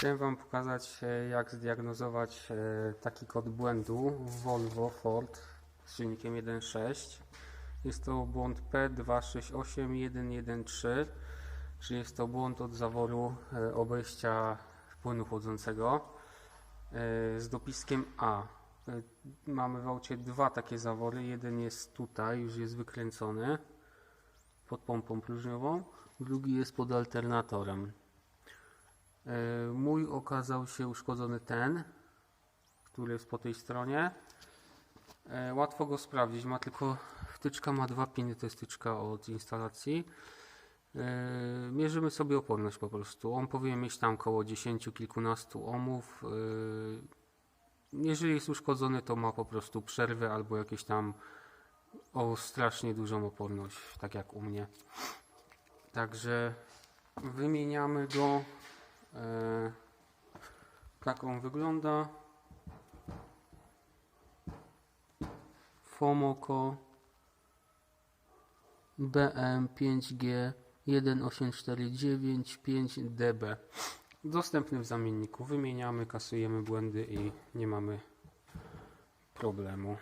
Chciałem Wam pokazać, e, jak zdiagnozować e, taki kod błędu w Volvo Ford z silnikiem 1.6. Jest to błąd P268113, czyli jest to błąd od zaworu e, obejścia płynu chłodzącego z dopiskiem A. Mamy w aucie dwa takie zawory. Jeden jest tutaj, już jest wykręcony pod pompą próżniową, drugi jest pod alternatorem. E, Mój okazał się uszkodzony ten, który jest po tej stronie. E, Łatwo go sprawdzić, ma tylko wtyczka ma dwa piny, to jest wtyczka od instalacji. E, Mierzymy sobie oporność po prostu. On powinien mieć tam około 10 kilkunastu ohmów. Jeżeli jest uszkodzony, to ma po prostu przerwę albo jakieś tam o strasznie dużą oporność, tak jak u mnie. Także wymieniamy go. E, tak on wygląda. Fomoko BM5G 18495 Dostępny w zamienniku. Wymieniamy, kasujemy błędy i nie mamy problemu.